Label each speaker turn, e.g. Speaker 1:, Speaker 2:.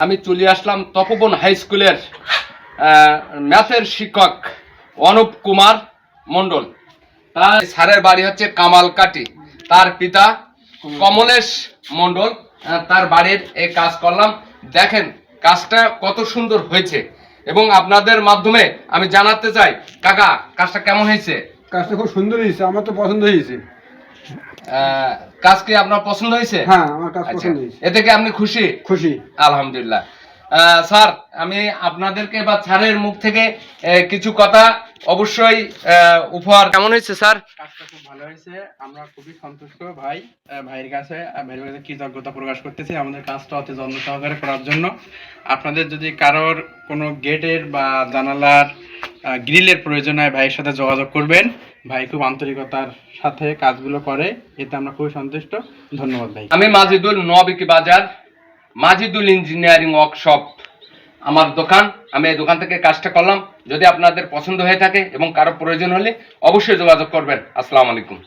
Speaker 1: আমি চলে আসলাম তপবন হাই স্কুলের ম্যাথের শিক্ষক অনুপ কুমার মণ্ডল। তার স্যারের বাড়ি হচ্ছে কামাল কামালকাটি তার পিতা কমলেশ মণ্ডল। আহ, তার বাড়ির এই কাজ করলাম। দেখেন কাজটা কত সুন্দর হয়েছে। এবং আপনাদের মাধ্যমে আমি জানাতে চাই কাকা কাজটা কেমন হয়েছে?
Speaker 2: কাজটা খুব সুন্দর হয়েছে আমার তো পছন্দ হয়েছে।
Speaker 1: কাজ কি আপনার পছন্দ হয়েছে?
Speaker 2: হ্যাঁ আমার কাজ
Speaker 1: আচ্ছা,
Speaker 2: পছন্দ হয়েছে।
Speaker 1: এতে কি আপনি খুশি?
Speaker 2: খুশি।
Speaker 1: আলহামদুলিল্লাহ। আহ, স্যার আমি আপনাদেরকে বা স্যারের মুখ থেকে কিছু কথা অবশ্যই উপহার কেমন হয়েছে স্যার?
Speaker 3: কাজটা খুব ভালো হয়েছে। আমরা খুবই সন্তুষ্ট ভাই ভাইয়ের কাছে। ভাইয়ের কাছে কৃতজ্ঞতা প্রকাশ করতেছি আমাদের কাজটা অতি যত্ন সহকারে করার জন্য। আপনাদের যদি কারোর কোনো গেটের বা জানালার গ্রিলের প্রয়োজন হয় ভাইয়ের সাথে যোগাযোগ করবেন। ভাই খুব আন্তরিকতার সাথে কাজগুলো করে, এতে আমরা খুবই সন্তুষ্ট। ধন্যবাদ ভাই।
Speaker 1: আমি মাজিদুল নবিকি বাজার, মাজিদুল ইঞ্জিনিয়ারিং ওয়ার্কশপ, আমার দোকান। আমি এই দোকান থেকে কাজটা করলাম। যদি আপনাদের পছন্দ হয়ে থাকে এবং কারও প্রয়োজন হলে অবশ্যই যোগাযোগ করবেন। আসসালামু আলাইকুম।